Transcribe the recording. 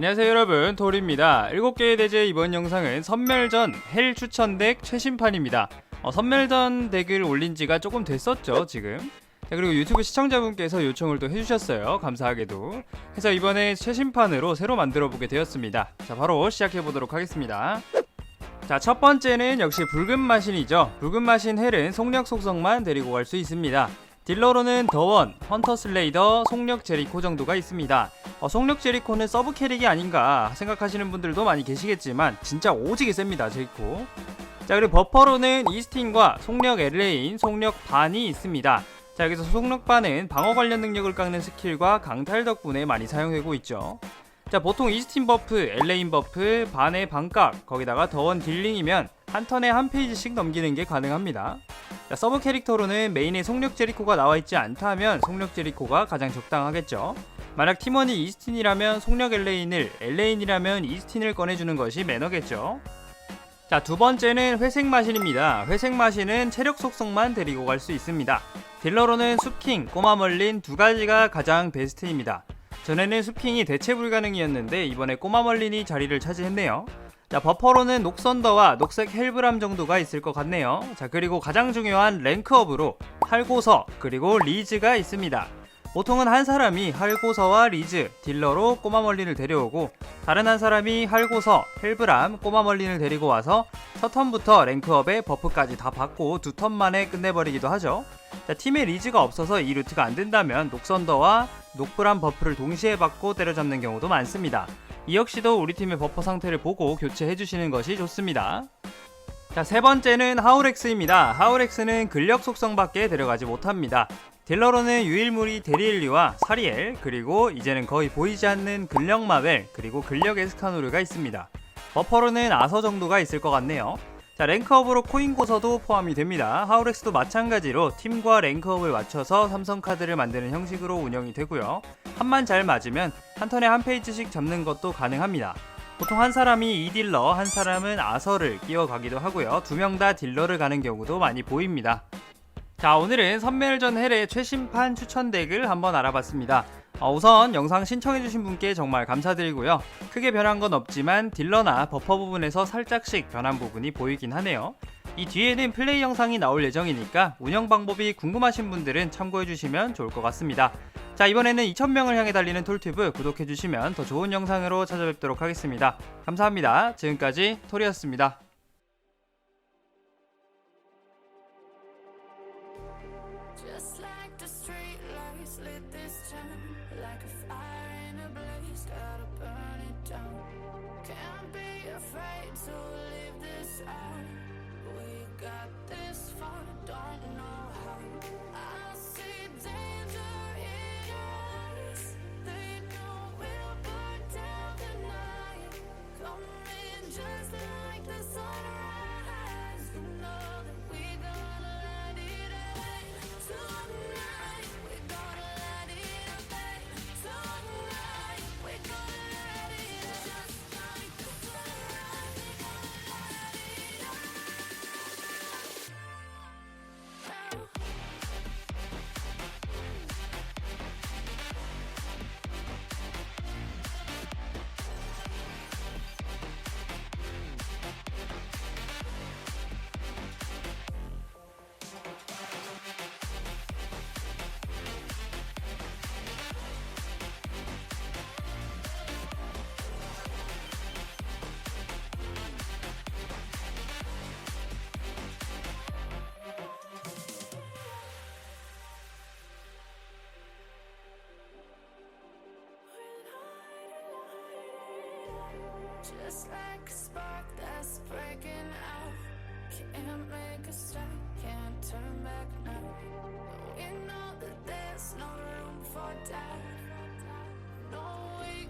안녕하세요 여러분. 돌입니다. 7개의 대제 이번 영상은 선멸전 헬 추천덱 최신판입니다. 어, 선멸전 덱을 올린 지가 조금 됐었죠 지금. 자, 그리고 유튜브 시청자분께서 요청을 또 해주셨어요. 감사하게도. 그래서 이번에 최신판으로 새로 만들어 보게 되었습니다. 자 바로 시작해 보도록 하겠습니다. 자 첫 번째는 역시 붉은 마신이죠. 붉은 마신 헬은 속력 속성만 데리고 갈 수 있습니다 딜러로는 더원, 헌터 슬레이더, 속력 제리코 정도가 있습니다. 어, 속력 제리코는 서브 캐릭이 아닌가 생각하시는 분들도 많이 계시겠지만 진짜 오지게 셉니다 제리코. 자 그리고 버퍼로는 이스틴과 속력 엘레인, 속력 반이 있습니다. 자 여기서 속력 반은 방어 관련 능력을 깎는 스킬과 강탈 덕분에 많이 사용되고 있죠. 자 보통 이스틴 버프, 엘레인 버프, 반의 반각 거기다가 더원 딜링이면 한 턴에 한 페이지씩 넘기는 게 가능합니다. 자, 서브 캐릭터로는 메인에 속력 제리코가 나와있지 않다면 속력 제리코가 가장 적당하겠죠. 만약 팀원이 이스틴이라면 속력 엘레인을 엘레인이라면 이스틴을 꺼내주는 것이 매너겠죠. 자 두 번째는 회색 마신입니다. 회색 마신은 체력 속성만 데리고 갈 수 있습니다. 딜러로는 숲킹, 꼬마 멀린 두 가지가 가장 베스트입니다. 전에는 숲킹이 대체 불가능이었는데 이번에 꼬마 멀린이 자리를 차지했네요 자 버퍼로는 녹선더와 녹색 헬브람 정도가 있을 것 같네요 자 그리고 가장 중요한 랭크업으로 할고서 그리고 리즈가 있습니다 보통은 한 사람이 할고서와 리즈, 딜러로 꼬마멀린을 데려오고 다른 한 사람이 할고서, 헬브람, 꼬마멀린을 데리고 와서 첫 턴부터 랭크업에 버프까지 다 받고 두 턴 만에 끝내버리기도 하죠. 자, 팀에 리즈가 없어서 이 루트가 안 된다면 녹선더와 녹브람 버프를 동시에 받고 때려잡는 경우도 많습니다. 이 역시도 우리 팀의 버퍼 상태를 보고 교체해 주시는 것이 좋습니다. 자, 세 번째는 하우렉스입니다. 하우렉스는 근력 속성밖에 데려가지 못합니다. 딜러로는 유일무리 데리엘리와 사리엘 그리고 이제는 거의 보이지 않는 근력 마벨 그리고 근력 에스카노르가 있습니다. 버퍼로는 아서 정도가 있을 것 같네요. 자 랭크업으로 코인 고서도 포함이 됩니다. 하우렉스도 마찬가지로 팀과 랭크업을 맞춰서 삼성 카드를 만드는 형식으로 운영이 되고요. 한만 잘 맞으면 한 턴에 한 페이지씩 잡는 것도 가능합니다. 보통 한 사람이 2딜러, 한 사람은 아서를 끼워가기도 하고요. 두 명 다 딜러를 가는 경우도 많이 보입니다. 자 오늘은 선멸전 헬의 최신판 추천 덱을 한번 알아봤습니다 어, 우선 영상 신청해주신 분께 정말 감사드리고요 크게 변한 건 없지만 딜러나 버퍼 부분에서 살짝씩 변한 부분이 보이긴 하네요 이 뒤에는 플레이 영상이 나올 예정이니까 운영 방법이 궁금하신 분들은 참고해주시면 좋을 것 같습니다 자 이번에는 2000명을 향해 달리는 톨튜브 구독해주시면 더 좋은 영상으로 찾아뵙도록 하겠습니다 감사합니다 지금까지 be afraid to leave this out Just like a spark that's breaking out. Can't make a stop, can't turn back now. We know that there's no room for doubt. No, we